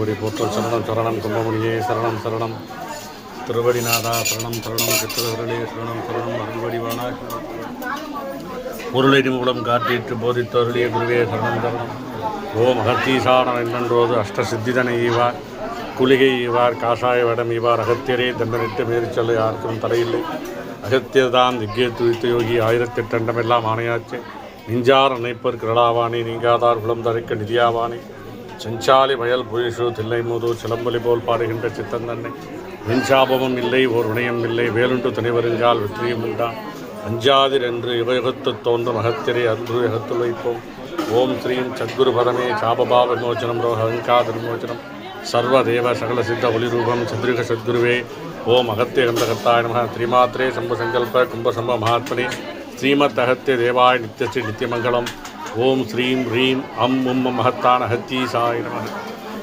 திருவடி போற்றல் சரணம் சரணம் கும்பமணியே சரணம் சரணம். திருவடிநாதா சரணம் சரணம் சித்திரவர்களே சரணம் சரணம் அருள்வடிவானா பொருளின் மூலம் காட்டிட்டு போதித்தருளிய குருவே சரணம் சரணம். ஓம் அகத்தீசான என்னன்றோது அஷ்ட சித்திதனை ஈவார் குளிகை ஈவார் காஷாய வடம் ஈவார் அகத்தியரே தண்டனிட்டு மேற்சொல்ல யாருக்கும் தடையில்லை. அகத்தியர்தான் திக்கே துவித்த யோகி ஆயிரத்தெட்டு அண்டமெல்லாம் ஆணையாச்சு. நிஞ்சார் அணைப்பர் கிரளாவாணி நீங்காதார் குளம் தரைக்க நிதியாவானி. செஞ்சாலி வயல் புயசு தில்லை மூதூர் சிலம்பலி போல் பாடுகின்ற சித்தந்தன்னை. விஞ்சாபமும் இல்லை ஓர் வினயம் இல்லை வேலுண்டு துணைவருங்கால் வெற்றியும் உண்டான் அஞ்சாதிர் என்று யுகயுகத்து தோன்றும் அகத்திரை அன்று யுகத்தில் வைப்போம். ஓம் ஸ்ரீம் சத்குரு பதமே சாபபா விமோச்சனம் ரோக அங்காத விமோச்சனம். சர்வதேவ சகல சித்த ஒளிரூபம் சத்ருக சத்குருவே. ஓம் அகத்திய கந்தகத்தாய நம திரிமாத்திரே சம்ப சங்கல்ப கும்பசம்ப மகாத்மனே. ஸ்ரீமத் அகத்திய தேவாய நித்தியஸ்ரீ நித்தியமங்கலம் ஓம் ஸ்ரீம் ஹ்ரீம் அம் உம் மகத்தான ஹத்தீசாய நமக